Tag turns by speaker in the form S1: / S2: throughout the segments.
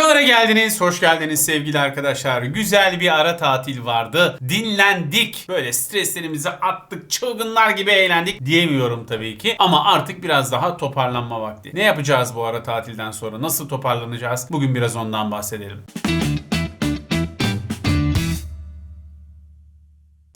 S1: Hocalara geldiniz, hoş geldiniz sevgili arkadaşlar. Güzel bir ara tatil vardı. Dinlendik. Böyle streslerimizi attık, çılgınlar gibi eğlendik diyemiyorum tabii ki. Ama artık biraz daha toparlanma vakti. Ne yapacağız bu ara tatilden sonra? Nasıl toparlanacağız? Bugün biraz ondan bahsedelim.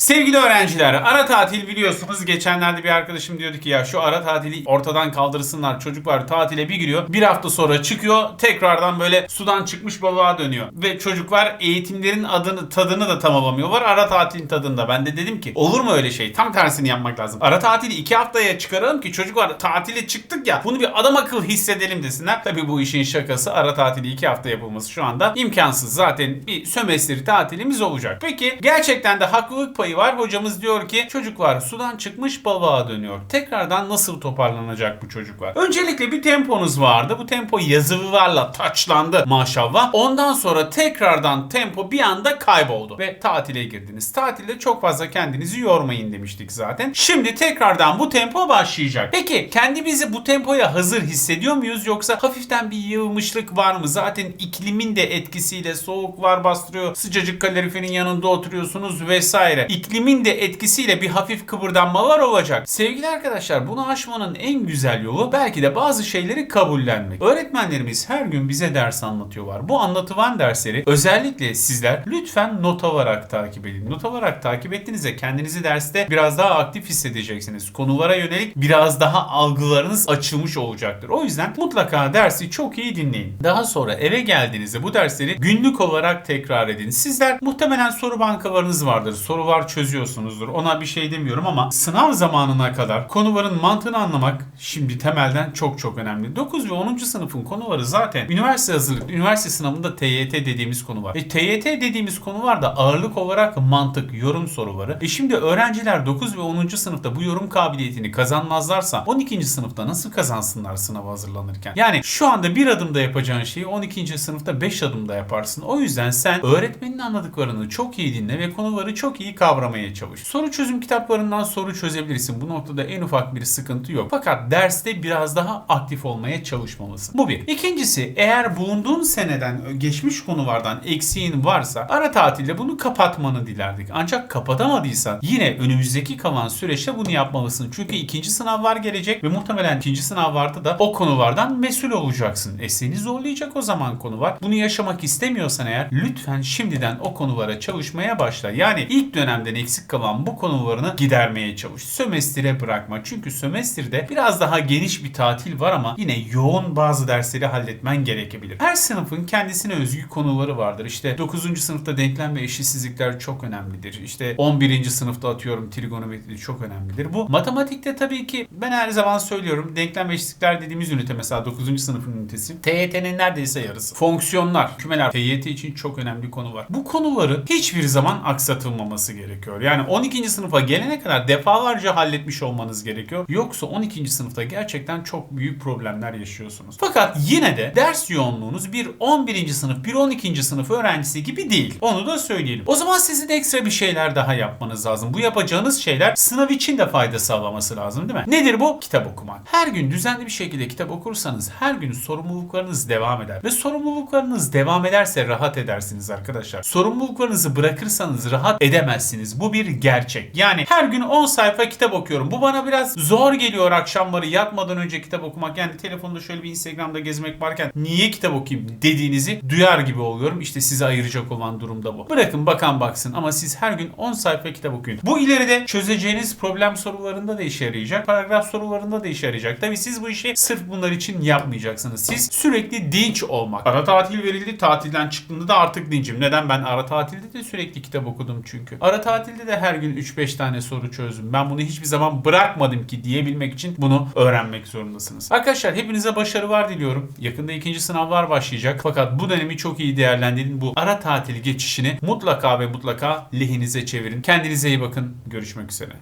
S1: Sevgili öğrenciler, ara tatil biliyorsunuz. Geçenlerde bir arkadaşım diyordu ki ya şu ara tatili ortadan kaldırsınlar. Çocuklar tatile bir giriyor. Bir hafta sonra çıkıyor. Tekrardan böyle sudan çıkmış balığa dönüyor. Ve çocuklar eğitimlerin adını tadını da tamamlamıyorlar. Ara tatilin tadında. Ben de dedim ki olur mu öyle şey? Tam tersini yapmak lazım. Ara tatili iki haftaya çıkaralım ki çocuklar tatile çıktık ya bunu bir adam akıl hissedelim desinler. Tabii bu işin şakası ara tatili iki hafta yapılması şu anda imkansız. Zaten bir sömestr tatilimiz olacak. Peki gerçekten de haklılık payı var. Hocamız diyor ki çocuklar sudan çıkmış balığa dönüyor. Tekrardan nasıl toparlanacak bu çocuklar? Öncelikle bir temponuz vardı. Bu tempo yazılılarla taçlandı maşallah. Ondan sonra tekrardan tempo bir anda kayboldu ve tatile girdiniz. Tatilde çok fazla kendinizi yormayın demiştik zaten. Şimdi tekrardan bu tempo başlayacak. Peki kendimizi bu tempoya hazır hissediyor muyuz yoksa hafiften bir yığılmışlık var mı? Zaten iklimin de etkisiyle soğuk var bastırıyor. Sıcacık kaloriferin yanında oturuyorsunuz vesaire. İklimin de etkisiyle bir hafif kıpırdanmalar olacak. Sevgili arkadaşlar bunu aşmanın en güzel yolu belki de bazı şeyleri kabullenmek. Öğretmenlerimiz her gün bize ders anlatıyorlar. Bu anlatılan dersleri özellikle sizler lütfen not alarak takip edin. Not alarak takip ettiğinizde kendinizi derste biraz daha aktif hissedeceksiniz. Konulara yönelik biraz daha algılarınız açılmış olacaktır. O yüzden mutlaka dersi çok iyi dinleyin. Daha sonra eve geldiğinizde bu dersleri günlük olarak tekrar edin. Sizler muhtemelen soru bankalarınız vardır. Sorular çözüyorsunuzdur. Ona bir şey demiyorum ama sınav zamanına kadar konuların mantığını anlamak şimdi temelden çok çok önemli. 9 ve 10. sınıfın konuları zaten üniversite hazırlık, üniversite sınavında TYT dediğimiz konu var. E, TYT dediğimiz konu var da ağırlık olarak mantık, yorum soruları. E şimdi öğrenciler 9 ve 10. sınıfta bu yorum kabiliyetini kazanmazlarsa 12. sınıfta nasıl kazansınlar sınava hazırlanırken? Yani şu anda bir adımda yapacağın şeyi 12. sınıfta 5 adımda yaparsın. O yüzden sen öğretmenin anladıklarını çok iyi dinle ve konuları çok iyi kavramaya çalış. Soru çözüm kitaplarından soru çözebilirsin. Bu noktada en ufak bir sıkıntı yok. Fakat derste biraz daha aktif olmaya çalışmalısın. Bu bir. İkincisi eğer bulunduğun seneden geçmiş konulardan eksiğin varsa ara tatilde bunu kapatmanı dilerdik. Ancak kapatamadıysan yine önümüzdeki kalan süreçte bunu yapmalısın. Çünkü ikinci sınavlar gelecek ve muhtemelen ikinci sınavlarda da o konulardan mesul olacaksın. E seni zorlayacak o zaman konu var. Bunu yaşamak istemiyorsan eğer lütfen şimdiden o konulara çalışmaya başla. Yani ilk dönemden eksik kalan bu konularını gidermeye çalış. Sömestre bırakma. Çünkü sömestrde biraz daha geniş bir tatil var ama yine yoğun bazı dersleri halletmen gerekebilir. Her sınıfın kendisine özgü konuları vardır. İşte 9. sınıfta denklem ve eşitsizlikler çok önemlidir. İşte 11. sınıfta atıyorum trigonometri çok önemlidir. Bu matematikte tabii ki ben her zaman söylüyorum denklem ve eşitsizlikler dediğimiz ünite mesela 9. sınıfın ünitesi. TYT'nin neredeyse yarısı. Fonksiyonlar, kümeler TYT için çok önemli konu var. Bu konuların hiçbir zaman aksatılmaması gerekiyor. Yani 12. sınıfa gelene kadar defalarca halletmiş olmanız gerekiyor. Yoksa 12. sınıfta gerçekten çok büyük problemler yaşıyorsunuz. Fakat yine de ders yoğunluğunuz bir 11. sınıf, bir 12. sınıf öğrencisi gibi değil. Onu da söyleyelim. O zaman sizin ekstra bir şeyler daha yapmanız lazım. Bu yapacağınız şeyler sınav için de fayda sağlaması lazım değil mi? Nedir bu? Kitap okumak. Her gün düzenli bir şekilde kitap okursanız her gün sorumluluklarınız devam eder. Ve sorumluluklarınız devam ederse rahat edersiniz arkadaşlar. Sorumluluklarınızı bırakırsanız rahat edemezsiniz. Bu bir gerçek. Yani her gün 10 sayfa kitap okuyorum. Bu bana biraz zor geliyor akşamları yatmadan önce kitap okumak. Yani telefonda şöyle bir Instagram'da gezmek varken niye kitap okuyayım dediğinizi duyar gibi oluyorum. İşte sizi ayıracak olan durumda bu. Bırakın bakan baksın ama siz her gün 10 sayfa kitap okuyun. Bu ileride çözeceğiniz problem sorularında da işe yarayacak. Paragraf sorularında da işe yarayacak. Tabii siz bu işi sırf bunlar için yapmayacaksınız. Siz sürekli dinç olmak. Ara tatil verildi. Tatilden çıktığında da artık dincim. Neden? Ben ara tatilde de sürekli kitap okudum çünkü. Ara tatilde de her gün 3-5 tane soru çözdüm. Ben bunu hiçbir zaman bırakmadım ki diyebilmek için bunu öğrenmek zorundasınız. Arkadaşlar hepinize başarılar diliyorum. Yakında ikinci sınavlar başlayacak. Fakat bu dönemi çok iyi değerlendirin. Bu ara tatil geçişini mutlaka ve mutlaka lehinize çevirin. Kendinize iyi bakın. Görüşmek üzere.